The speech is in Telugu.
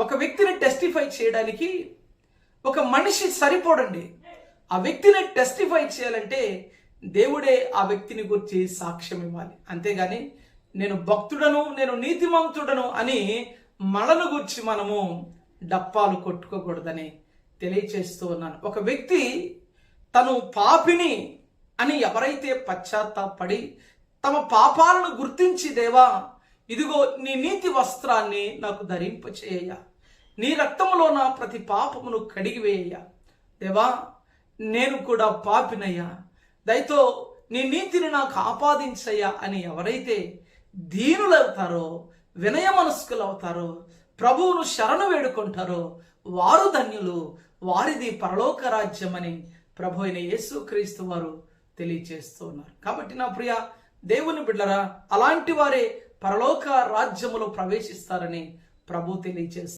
ఒక వ్యక్తిని టెస్టిఫై చేయడానికి ఒక మనిషి సరిపోడండి. ఆ వ్యక్తిని టెస్టిఫై చేయాలంటే దేవుడే ఆ వ్యక్తిని గురించి సాక్ష్యం ఇవ్వాలి. అంతేగాని నేను భక్తుడను నేను నీతిమంతుడను అని మనను గురించి మనము డప్పాలు కొట్టుకోకూడదని తెలియచేస్తూ ఉన్నాను. ఒక వ్యక్తి తను పాపిని అని ఎవరైతే పశ్చాత్తాపడి తమ పాపాలను గుర్తించి దేవా ఇదిగో నీ నీతి వస్త్రాన్ని నాకు ధరింపచేయ. నీ రక్తములో నా ప్రతి పాపమును కడిగివేయ. దేవా నేను కూడా పాపినయ్యా. దయతో నీ నీతిని నాకు ఆపాదించయ్యా అని ఎవరైతే దీనులవుతారో వినయ మనస్కులు అవుతారో ప్రభువును శరణు వేడుకుంటారో వారు ధన్యులు వారిది పరలోక రాజ్యమని ప్రభు అయిన యేసుక్రీస్తు వారు తెలియచేస్తూ ఉన్నారు. కాబట్టి నా ప్రియ దేవుని బిడ్డరా అలాంటి వారే పరలోక రాజ్యములో ప్రవేశిస్తారని ప్రభు తెలియచేస్తారు